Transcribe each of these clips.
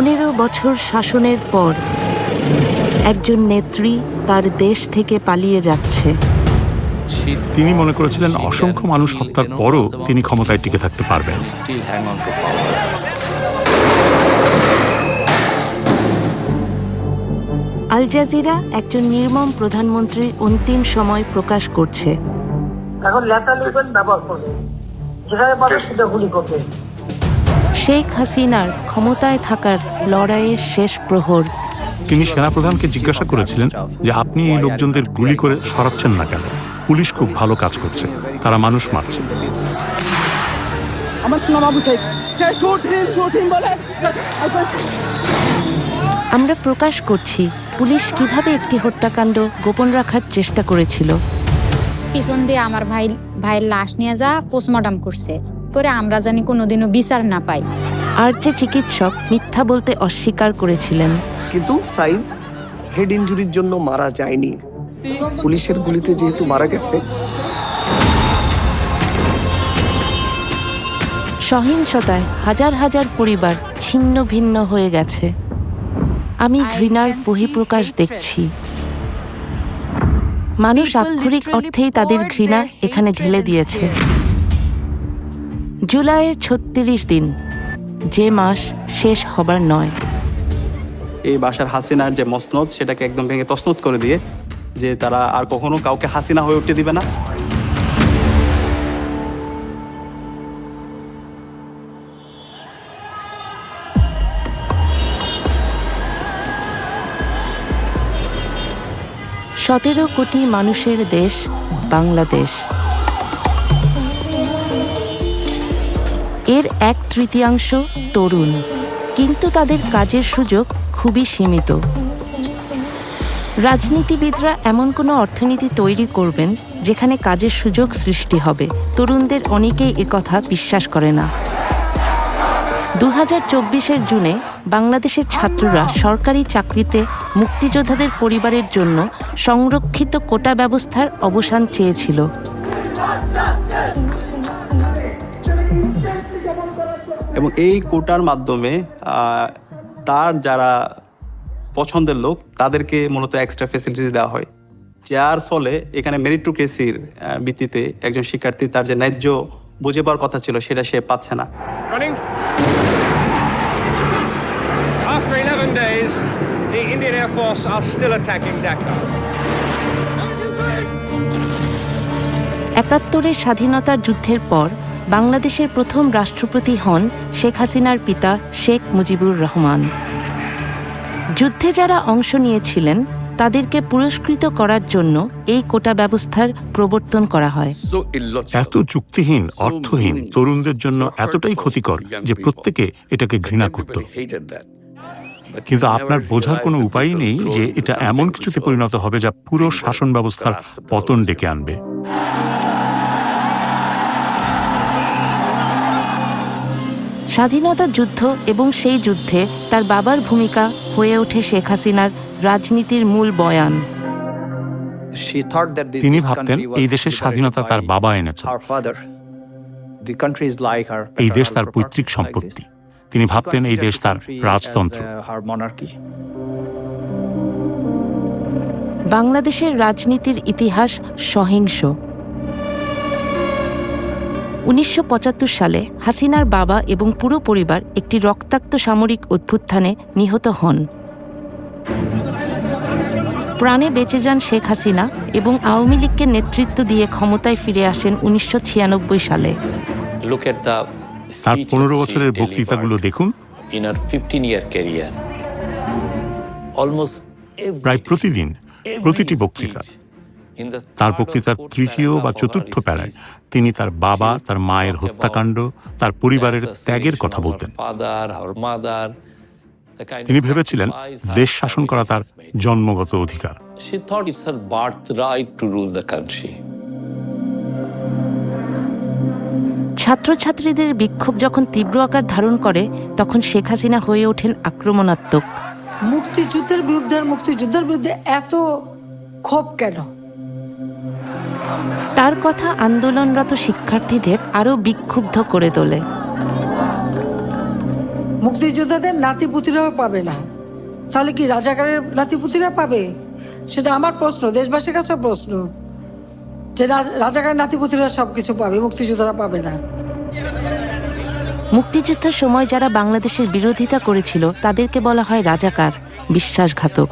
পনেরো বছর শাসনের পর একজন নেত্রী তার দেশ থেকে পালিয়ে যাচ্ছে। তিনি মনে করেছিলেন অসংখ্য মানুষ হত্যার পরও তিনি ক্ষমতায় টিকে থাকতে পারবেন। আল জাজিরা একজন নির্মম প্রধানমন্ত্রীর অন্তিম সময় প্রকাশ করছে। এখন লেটার ব্যবহার করবে যেখানে সেটা গুলি করবে। শেখ হাসিনার ক্ষমতায় থাকার লড়াইয়ের শেষ প্রহর। তিনি সেনাপ্রধানকে জিজ্ঞাসা করেছিলেন যে আপনি এই লোকজনদের গুলি করে সরাচ্ছেন না কেন? পুলিশ খুব ভালো কাজ করছে। তারা মানুষ মারছে। আমার প্রকাশ করছি পুলিশ কীভাবে একটি হত্যাকাণ্ড গোপন রাখার চেষ্টা করেছিল। পিছন দিয়ে আমার ভাই ভাইয়ের লাশ নিয়ে যা পোস্টমর্টম করছে। করে আমরা জানি কোনোদিনও বিচার না পাই। আর যে চিকিৎসক মিথ্যা বলতে অস্বীকার করেছিলেন। কিন্তু সাইদ হেড ইনজুরির জন্য মারা যায়নি। পুলিশের গুলিতে যেহেতু মারা গেছে। সহিংসতায় হাজার হাজার পরিবার ছিন্ন ভিন্ন হয়ে গেছে। আমি ঘৃণার বহিঃপ্রকাশ দেখছি। মানুষ আক্ষরিক অর্থেই তাদের ঘৃণা এখানে ঢেলে দিয়েছে। জুলাইয়ের ছত্রিশ দিন যে মাস শেষ হবার নয়। এই বাসার হাসিনার যে মসনদ সেটাকে একদম ভেঙে তছনছ করে দিয়ে যে তারা আর কখনো কাউকে হাসিনা হয়ে উঠতে দিবে না। সতেরো কোটি মানুষের দেশ বাংলাদেশ। এর এক তৃতীয়াংশ তরুণ, কিন্তু তাদের কাজের সুযোগ খুবই সীমিত। রাজনীতিবিদরা এমন কোনো অর্থনীতি তৈরি করবেন যেখানে কাজের সুযোগ সৃষ্টি হবে। তরুণদের অনেকেই একথা বিশ্বাস করে না। দু হাজার চব্বিশের জুনে বাংলাদেশের ছাত্ররা সরকারি চাকরিতে মুক্তিযোদ্ধাদের পরিবারের জন্য সংরক্ষিত কোটা ব্যবস্থার অবসান চেয়েছিল। এবং এই কোটার মাধ্যমে তার যারা পছন্দের লোক তাদেরকে মূলত এক্সট্রা ফেসিলিটিস দেওয়া হয়। যার ফলে এখানে মেরিটোক্রেসির ভিত্তিতে একজন শিক্ষার্থী তার যে ন্যায্য বুঝে পাওয়ার কথা ছিল সেটা সে পাচ্ছে না। After 11 days, the Indian Air Force are still attacking Dhaka. একাত্তরের স্বাধীনতার যুদ্ধের পর বাংলাদেশের প্রথম রাষ্ট্রপতি হন শেখ হাসিনার পিতা শেখ মুজিবুর রহমান। যুদ্ধে যারা অংশ নিয়েছিলেন তাদেরকে পুরস্কৃত করার জন্য এই কোটা ব্যবস্থার প্রবর্তন করা হয়। এত যুক্তিহীন অর্থহীন তরুণদের জন্য এতটাই ক্ষতিকর যে প্রত্যেকে এটাকে ঘৃণা করত। কিন্তু আপনার বোঝার কোনো উপায় নেই যে এটা এমন কিছুতে পরিণত হবে যা পুরো শাসন ব্যবস্থার পতন ডেকে আনবে। স্বাধীনতা যুদ্ধ এবং সেই যুদ্ধে তার বাবার ভূমিকা হয়ে ওঠে শেখ হাসিনার রাজনীতির মূল বয়ান। তিনি ভাবতেন এই দেশের স্বাধীনতা তার বাবা এনেছে। এই দেশ তার পৈতৃক সম্পত্তি। তিনি ভাবতেন এই দেশ তার রাজতন্ত্র। বাংলাদেশের রাজনীতির ইতিহাস সহিংস। উনিশশো পঁচাত্তর সালে হাসিনার বাবা এবং পুরো পরিবার একটি রক্তাক্ত সামরিক অভ্যুত্থানে নিহত হন। প্রাণে বেঁচে যান শেখ হাসিনা এবং আওয়ামী লীগকে নেতৃত্ব দিয়ে ক্ষমতায় ফিরে আসেন উনিশশো ছিয়ানব্বই সালে। তার পনেরো বছরের বক্তৃতাগুলো দেখুন। in her 15 year প্রায় প্রতিদিন প্রতিটি বক্তৃতা। তার বক্তৃতার তৃতীয় বা চতুর্থ প্যারায় তিনি তার বাবা তার মায়ের হত্যাকাণ্ড তার পরিবারের ত্যাগের কথা বলতেন। তিনি ভেবেছিলেন দেশ শাসন করা তার জন্মগত অধিকার. ছাত্রছাত্রীদের বিক্ষোভ যখন তীব্র আকার ধারণ করে তখন শেখ হাসিনা হয়ে ওঠেন আক্রমণাত্মক। মুক্তিযুদ্ধের বিরুদ্ধে আর মুক্তিযুদ্ধের বিরুদ্ধে এত ক্ষোভ কেন? তার কথা আন্দোলনরত শিক্ষার্থীদের আরও বিক্ষুব্ধ করে তোলে। মুক্তিযোদ্ধাদের নাতিপুতিরাও পাবে না। তাহলে কি রাজাকারের নাতিপুতিরা পাবে? সেটা আমার প্রশ্ন দেশবাসীর কাছে প্রশ্ন। যে রাজ- রাজাকারের নাতিপুতিরা সব কিছু পাবে মুক্তিযোদ্ধারা পাবে না। মুক্তিযুদ্ধের সময় যারা বাংলাদেশের বিরোধিতা করেছিল তাদেরকে বলা হয় রাজাকার বিশ্বাসঘাতক।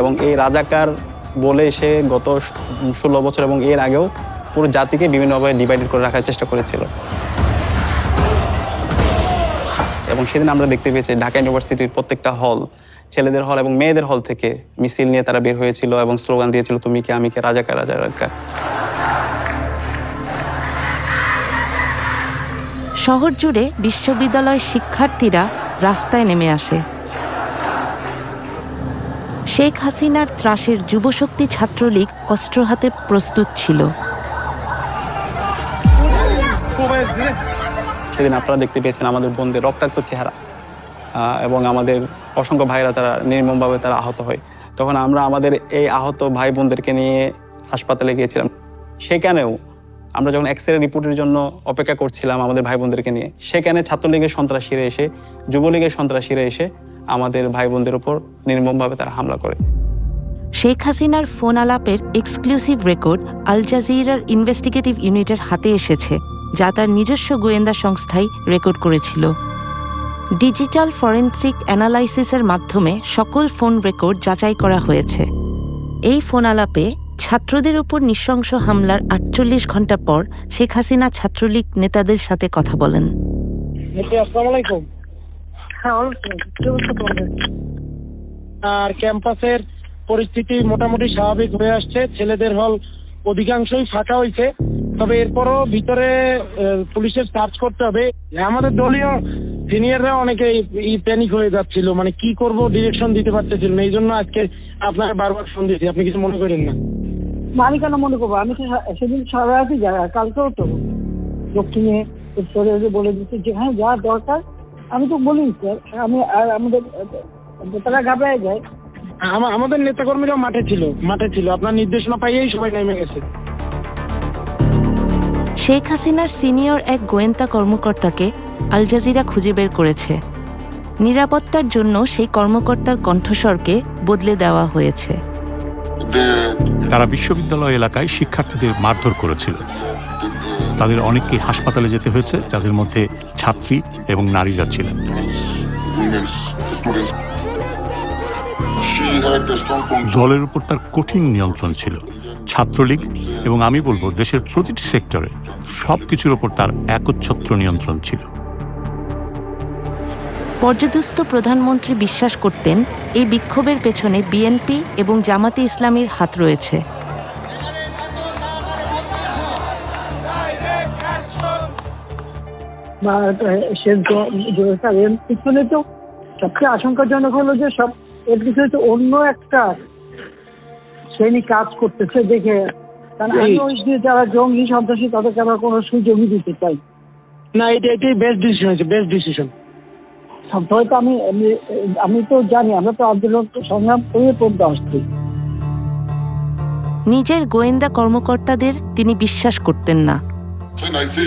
এবং এই রাজাকার বলে সে গত ষোলো বছর এবং এর আগেও পুরো জাতিকে বিভিন্নভাবে ডিভাইডেড করে রাখার চেষ্টা করেছিল। এবং সেদিন আমরা দেখতে পেয়েছি ঢাকা ইউনিভার্সিটির প্রত্যেকটা হল ছেলেদের হল এবং মেয়েদের হল থেকে মিছিল নিয়ে তারা বের হয়েছিল এবং স্লোগান দিয়েছিল, তুমি কে, আমি কে? রাজাকার রাজাকার। শহর জুড়ে বিশ্ববিদ্যালয় শিক্ষার্থীরা রাস্তায় নেমে আসে। শেখ হাসিনার ত্রাসের যুবশক্তি ছাত্রলীগ অস্ত্র হাতে প্রস্তুত ছিল। সেদিন আপনারা দেখতে পেয়েছেন আমাদের বোনদের রক্তাক্ত চেহারা এবং আমাদের অসংখ্য ভাইরা তারা নির্মমভাবে তারা আহত হয়। তখন আমরা আমাদের এই আহত ভাই বোনদেরকে নিয়ে হাসপাতালে গিয়েছিলাম। সেখানেও আমরা যখন এক্স রে রিপোর্টের জন্য অপেক্ষা করছিলাম আমাদের ভাই বোনদেরকে নিয়ে, সেখানে ছাত্রলীগের সন্ত্রাসীরা এসে, যুবলীগের সন্ত্রাসীরা এসে আমাদের ভাই বোনদের উপর নির্মমভাবে তারা হামলা করে। শেখ হাসিনার ফোন আলাপের এক্সক্লুসিভ রেকর্ড আল জাজিরার ইনভেস্টিগেটিভ ইউনিটের হাতে এসেছে যা তার নিজস্ব গোয়েন্দা সংস্থাই রেকর্ড করেছিল। ডিজিটাল ফরেন্সিক অ্যানালাইসিসের মাধ্যমে সকল ফোন রেকর্ড যাচাই করা হয়েছে। এই ফোন আলাপে ছাত্রদের উপর নৃশংস হামলার আটচল্লিশ ঘণ্টা পর শেখ হাসিনা ছাত্রলীগ নেতাদের সাথে কথা বলেন। আসসালামু আলাইকুম হ্যাঁ অবশ্যই কি অবস্থা তোমাদের আর ক্যাম্পাসের পরিস্থিতি মোটামুটি স্বাভাবিক হয়ে আসছে ছেলেদের হল অধিকাংশই ফাঁকা হয়েছে তবে এরপরও ভিতরে পুলিশের সার্চ করতে হবে। আমাদের দলীয় সিনিয়ররা অনেকে ই প্যানিক হয়ে যাচ্ছিল মানে কি করব ডিরেকশন দিতে পারতেছিল না। এই জন্য আজকে আপনাকে বারবার ফোন দিয়েছি। আপনি কিছু মনে করেন না। আমি কেন মনে করব? আমি তো সেদিন সারা রাতই যাই কালকেও তো দক্ষিণে বলে দিচ্ছি যে হ্যাঁ যা দরকার আমি তো বলি স্যার আমি আর আমাদের আহ, তারা ঘাবড়ায় যায়। আমা- আমাদের নেতাকর্মীরা মাঠে ছিল মাঠে ছিল। আপনার নির্দেশনা পাইয়েই সবাই নেমে গেছে। শেখ হাসিনার সিনিয়র এক গোয়েন্দা কর্মকর্তাকে আল জাজিরা খুঁজে বের করেছে। নিরাপত্তার জন্য সেই কর্মকর্তার কণ্ঠস্বরকে বদলে দেওয়া হয়েছে। তারা বিশ্ববিদ্যালয় এলাকায় শিক্ষার্থীদের মারধর করেছিল। তাদের অনেককে হাসপাতালে যেতে হয়েছে যাদের মধ্যে ছাত্রী এবং নারীরা ছিলেন। দলের উপর তার কঠিন নিয়ন্ত্রণ ছিল। ছাত্রলীগ এবং আমি বলব দেশের প্রতিটি সেক্টরে সব কিছুর ওপর তার একচ্ছত্র নিয়ন্ত্রণ ছিল। পর্যদুস্ত প্রধানমন্ত্রী বিশ্বাস করতেন, এই বিক্ষোভের পেছনে বিএনপি এবং জামাতে ইসলামীর হাত রয়েছে। বা তার এর পিছনে তো সবচেয়ে আশঙ্কাজনক হলো যে সব এর পিছনে তো অন্য একটা শ্রেণি কাজ করতেছে দেখে। কারণ আমি ওই যারা জঙ্গি সন্ত্রাসী তাদেরকে আমরা কোনো সুযোগই দিতে চাই। না এটা এটাই বেস্ট ডিসিশন হয়েছে বেস্ট ডিসিশন সবসময় তো আমি আমি- আমি তো জানি আমরা তো আন্দোলন সংগ্রাম করে পড়তে আসছি। নিজের গোয়েন্দা কর্মকর্তাদের তিনি বিশ্বাস করতেন না।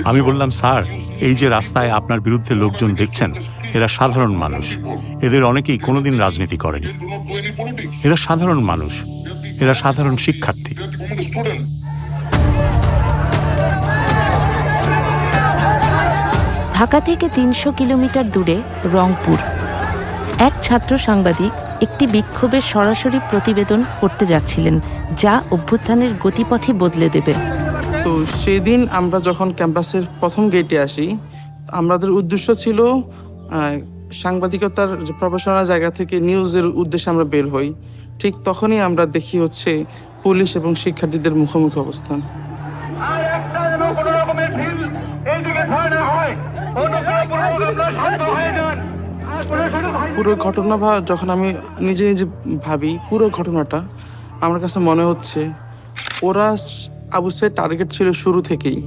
আমি বললাম স্যার এই যে রাস্তায় আপনার বিরুদ্ধে লোকজন দেখছেন, এরা সাধারণ মানুষ। এদের অনেকেই কোনোদিন রাজনীতি করেনি। এরা সাধারণ মানুষ। এরা সাধারণ শিক্ষার্থী। ঢাকা থেকে তিনশো কিলোমিটার দূরে রংপুর। এক ছাত্র সাংবাদিক একটি বিক্ষোভের সরাসরি প্রতিবেদন করতে যাচ্ছিলেন, যা অভ্যুত্থানের গতিপথই বদলে দেবে। তো সেদিন আমরা যখন ক্যাম্পাসের প্রথম গেটে আসি আমাদের উদ্দেশ্য ছিল সাংবাদিকতার যে প্রফেশনাল জায়গা থেকে নিউজের উদ্দেশ্যে আমরা বের হই। ঠিক তখনই আমরা দেখি হচ্ছে পুলিশ এবং শিক্ষার্থীদের মুখোমুখি অবস্থান। পুরো ঘটনা বা যখন আমি নিজে নিজে ভাবি পুরো ঘটনাটা আমার কাছে মনে হচ্ছে ওরা আবু সাইদ টার্গেট ছিল শুরু থেকেই।